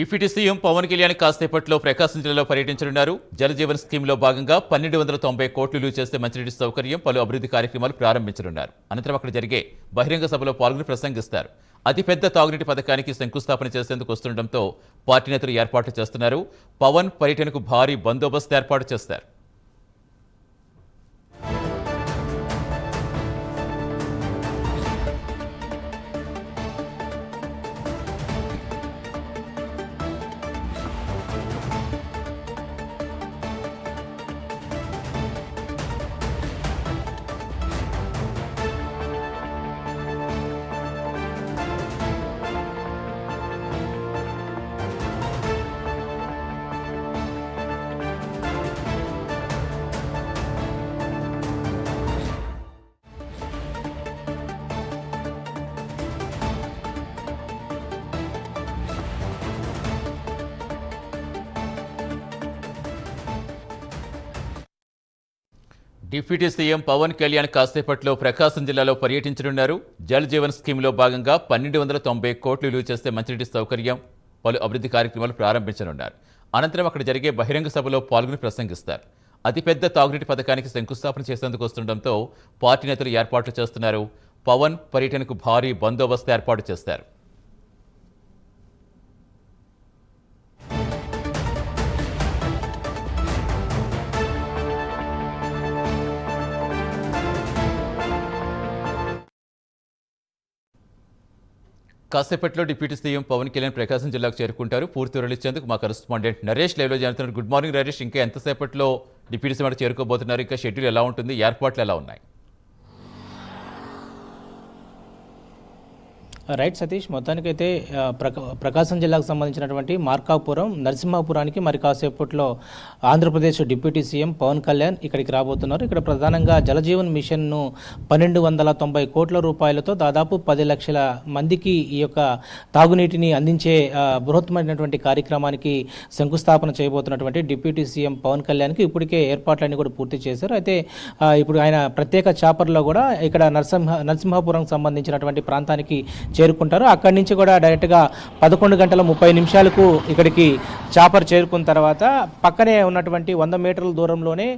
Deputy CM Pawan Kalyan కాసేపట్లో ప్రకాశం జిల్లాలో పర్యటించనున్నారు. జలజీవన్ స్కీమ్లో భాగంగా పన్నెండు వందల తొంభై కోట్లు చేస్తే మంచినీటి సౌకర్యం పలు అభివృద్ధి కార్యక్రమాలు ప్రారంభించనున్నారు. అనంతరం అక్కడ జరిగే బహిరంగ సభలో పాల్గొని ప్రసంగిస్తారు. అతిపెద్ద తాగునీటి పథకానికి శంకుస్థాపన చేసేందుకు వస్తుండటంతో పార్టీ నేతలు ఏర్పాట్లు చేస్తున్నారు. పవన్ పర్యటనకు భారీ బందోబస్తు ఏర్పాటు చేస్తారు. డిప్యూటీ సీఎం పవన్ కళ్యాణ్ కాసేపట్లో ప్రకాశం జిల్లాలో పర్యటించనున్నారు. జల్ జీవన్ స్కీమ్లో భాగంగా పన్నెండు వందల తొంభై కోట్లు విలువ చేస్తే మంచినీటి సౌకర్యం పలు అభివృద్ధి కార్యక్రమాలు ప్రారంభించనున్నారు. అనంతరం అక్కడ జరిగే బహిరంగ సభలో పాల్గొని ప్రసంగిస్తారు. అతిపెద్ద తాగునీటి పథకానికి శంకుస్థాపన చేసేందుకు వస్తుండటంతో పార్టీ నేతలు ఏర్పాట్లు చేస్తున్నారు. పవన్ పర్యటనకు భారీ బందోబస్తు ఏర్పాటు చేస్తారు. కాసేపట్లో డిప్యూటీ సీఎం పవన్ కళ్యాణ్ ప్రకాశం జిల్లాకు చేరుకుంటారు. పూర్తి వివరాలు ఇచ్చేందుకు మా కరెస్పాండెంట్ నరేష్ లైవ్లో చేరుతున్నారు గుడ్ మార్నింగ్ నరేష్. ఇంకా ఎంతసేపట్లో డిప్యూటీ సీఎం చేరుకోబోతున్నారు? ఇంకా షెడ్యూల్ ఎలా ఉంటుంది? ఏర్పాట్లు ఎలా ఉన్నాయి? రైట్ సతీష్ మొత్తానికైతే ప్రక ప్రకాశం జిల్లాకు సంబంధించినటువంటి మార్కాపురం నరసింహాపురానికి మరి కాసేపట్లో ఆంధ్రప్రదేశ్ డిప్యూటీ సీఎం పవన్ కళ్యాణ్ ఇక్కడికి రాబోతున్నారు. ఇక్కడ ప్రధానంగా జలజీవన్ మిషన్ను పన్నెండు వందల తొంభై కోట్ల రూపాయలతో దాదాపు పది లక్షల మందికి ఈ యొక్క తాగునీటిని అందించే బృహత్తమైనటువంటి కార్యక్రమానికి శంకుస్థాపన చేయబోతున్నటువంటి డిప్యూటీ సీఎం పవన్ కళ్యాణ్కి ఇప్పటికే ఏర్పాట్లన్నీ కూడా పూర్తి చేశారు. అయితే ఇప్పుడు ఆయన ప్రత్యేక చాపర్లో కూడా ఇక్కడ నరసింహ నరసింహాపురం సంబంధించినటువంటి ప్రాంతానికి చేరుకుంటారు. అక్కడి నుంచి కూడా డైరెక్ట్గా పదకొండు గంటల ముప్పై నిమిషాలకు ఇక్కడికి చాపర్ చేరుకున్న తర్వాత పక్కనే ఉన్నటువంటి వంద మీటర్ల దూరంలోనే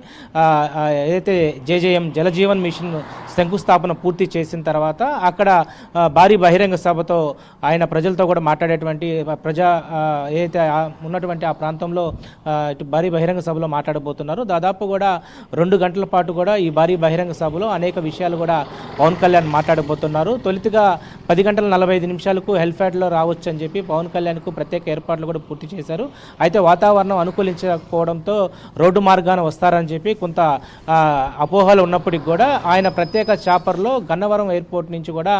ఏదైతే జేజేఎం జలజీవన్ మిషన్ శంకుస్థాపన పూర్తి చేసిన తర్వాత అక్కడ భారీ బహిరంగ సభతో ఆయన ప్రజలతో కూడా మాట్లాడేటువంటి ప్రజా ఏదైతే ఉన్నటువంటి ఆ ప్రాంతంలో ఇటు భారీ బహిరంగ సభలో మాట్లాడబోతున్నారు. దాదాపు కూడా రెండు గంటల పాటు కూడా ఈ భారీ బహిరంగ సభలో అనేక విషయాలు కూడా పవన్ కళ్యాణ్ మాట్లాడబోతున్నారు. తొలితగా పది గంటల నలభై ఐదు నిమిషాలకు హెల్ఫ్యాడ్లో రావచ్చు అని చెప్పి పవన్ కళ్యాణ్కు ప్రత్యేక ఏర్పాట్లు కూడా పూర్తి చేశారు. అయితే వాతావరణం అనుకూలించకపోవడంతో రోడ్డు మార్గాన వస్తారని చెప్పి కొంత అపోహలు ఉన్నప్పటికీ కూడా ఆయన ప్రత్యేక చాపర్లో గన్నవరం ఎయిర్పోర్ట్ నుంచి కూడా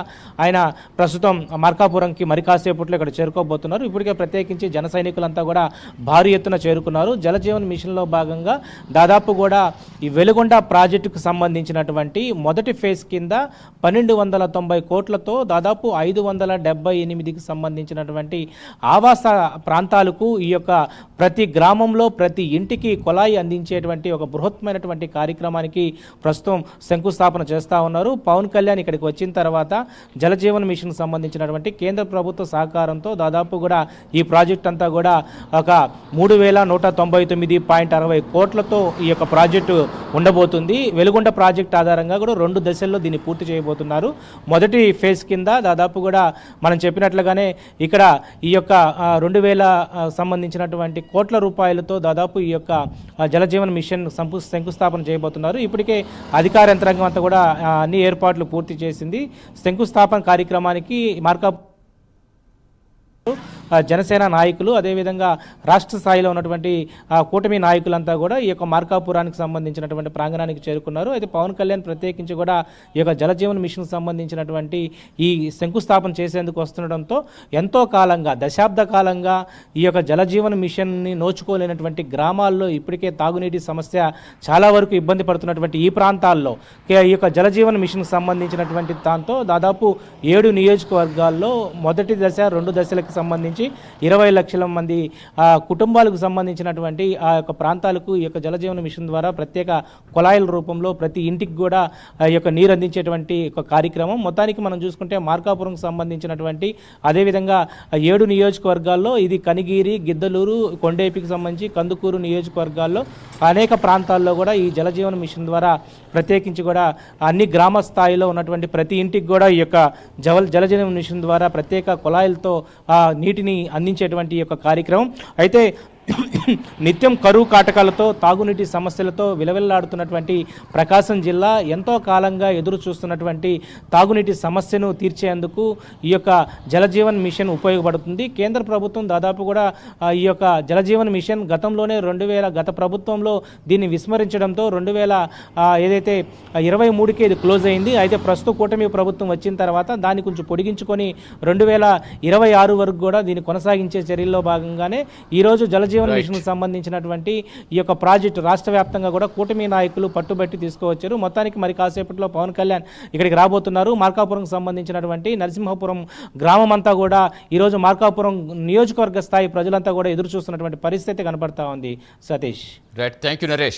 ఆయన ప్రస్తుతం మార్కాపురంకి మరి కాసేపట్లో ఇక్కడ చేరుకోబోతున్నారు. ఇప్పటికే ప్రత్యేకించి జన సైనికులంతా కూడా భారీ ఎత్తున చేరుకున్నారు. జలజీవన్ మిషన్లో భాగంగా దాదాపు కూడా ఈ వెలుగొండ ప్రాజెక్టుకు సంబంధించినటువంటి మొదటి ఫేజ్ కింద పన్నెండు వందల తొంభై కోట్లతో దాదాపు ఐదు ఐదు వందల డెబ్బై ఎనిమిదికి సంబంధించినటువంటి ఆవాస ప్రాంతాలకు ఈ యొక్క ప్రతి గ్రామంలో ప్రతి ఇంటికి కొలాయి అందించేటువంటి ఒక బృహత్మైనటువంటి కార్యక్రమానికి ప్రస్తుతం శంకుస్థాపన చేస్తూ ఉన్నారు. పవన్ కళ్యాణ్ ఇక్కడికి వచ్చిన తర్వాత జలజీవన్ మిషన్ సంబంధించినటువంటి కేంద్ర ప్రభుత్వ సహకారంతో దాదాపు కూడా ఈ ప్రాజెక్ట్ అంతా కూడా ఒక మూడు వేల నూట తొంభై తొమ్మిది పాయింట్ అరవై కోట్లతో ఈ యొక్క ప్రాజెక్టు ఉండబోతుంది. వెలుగొండ ప్రాజెక్ట్ ఆధారంగా కూడా రెండు దశల్లో దీన్ని పూర్తి చేయబోతున్నారు. మొదటి ఫేజ్ కింద దాదాపు కూడా మనం చెప్పినట్లుగానే ఇక్కడ ఈ యొక్క రెండు వేల సంబంధించినటువంటి కోట్ల రూపాయలతో దాదాపు ఈ యొక్క ఆ, జలజీవన్ మిషన్ సంపు శంకుస్థాపన చేయబోతున్నారు. ఇప్పటికే అధికార యంత్రాంగం అంతా కూడా అన్ని ఏర్పాట్లు పూర్తి చేసింది. శంకుస్థాపన కార్యక్రమానికి మార్కా జనసేన నాయకులు అదేవిధంగా రాష్ట్ర స్థాయిలో ఉన్నటువంటి కూటమి నాయకులంతా కూడా ఈ యొక్క మార్కాపురానికి సంబంధించినటువంటి ప్రాంగణానికి చేరుకున్నారు. అయితే పవన్ కళ్యాణ్ ప్రత్యేకించి కూడా ఈ యొక్క జలజీవన్ మిషన్ సంబంధించినటువంటి ఈ శంకుస్థాపన చేసేందుకు వస్తుండడంతో ఎంతో కాలంగా దశాబ్ద కాలంగా ఈ యొక్క జలజీవన్ మిషన్ని నోచుకోలేనటువంటి గ్రామాల్లో ఇప్పటికే తాగునీటి సమస్య చాలా వరకు ఇబ్బంది పడుతున్నటువంటి ఈ ప్రాంతాల్లో ఈ యొక్క జలజీవన్ మిషన్కి సంబంధించినటువంటి దాంతో దాదాపు ఏడు నియోజకవర్గాల్లో మొదటి దశ రెండు దశలకు సంబంధించి నుంచి ఇరవై లక్షల మంది ఆ, కుటుంబాలకు సంబంధించినటువంటి ఆ యొక్క ప్రాంతాలకు ఈ యొక్క జలజీవన మిషన్ ద్వారా ప్రత్యేక కుళాయిల రూపంలో ప్రతి ఇంటికి కూడా ఆ యొక్క నీరు అందించేటువంటి ఒక కార్యక్రమం. మొత్తానికి మనం చూసుకుంటే మార్కాపురంకు సంబంధించినటువంటి అదేవిధంగా ఏడు నియోజకవర్గాల్లో ఇది కనిగిరి గిద్దలూరు కొండేపికి సంబంధించి కందుకూరు నియోజకవర్గాల్లో అనేక ప్రాంతాల్లో కూడా ఈ జలజీవన మిషన్ ద్వారా ప్రత్యేకించి కూడా అన్ని గ్రామ స్థాయిలో ఉన్నటువంటి ప్రతి ఇంటికి కూడా ఈ యొక్క జల జలజీవన మిషన్ ద్వారా ప్రత్యేక కుళాయిలతో ఆ నీటిని అందించేటువంటి యొక్క కార్యక్రమం. అయితే నిత్యం కరువు కాటకాలతో తాగునీటి సమస్యలతో విలవిల్లాడుతున్నటువంటి ప్రకాశం జిల్లా ఎంతో కాలంగా ఎదురు చూస్తున్నటువంటి తాగునీటి సమస్యను తీర్చేందుకు ఈ యొక్క జలజీవన్ మిషన్ ఉపయోగపడుతుంది. కేంద్ర ప్రభుత్వం దాదాపు కూడా ఈ యొక్క జలజీవన్ మిషన్ గతంలోనే రెండు వేల గత ప్రభుత్వంలో దీన్ని విస్మరించడంతో రెండు వేల ఏదైతే ఇరవై మూడుకి ఇది క్లోజ్ అయింది అయితే ప్రస్తుత కూటమి ప్రభుత్వం వచ్చిన తర్వాత దాన్ని కొంచెం పొడిగించుకొని రెండు వేల ఇరవై ఆరు వరకు కూడా దీన్ని కొనసాగించే చర్యల్లో భాగంగానే ఈరోజు జలజీవన్ Right. మిషన్ సంబంధించినటువంటి ఈ యొక్క ప్రాజెక్టు రాష్ట్ర వ్యాప్తంగా కూడా కూటమి నాయకులు పట్టుబట్టి తీసుకువచ్చారు. మొత్తానికి మరి కాసేపట్లో పవన్ కళ్యాణ్ ఇక్కడికి రాబోతున్నారు. మార్కాపురం సంబంధించినటువంటి నరసింహపురం గ్రామం అంతా కూడా ఈరోజు మార్కాపురం నియోజకవర్గ స్థాయి ప్రజలంతా కూడా ఎదురు చూస్తున్నటువంటి పరిస్థితి కనపడతా ఉంది. Satish. Right thank you Naresh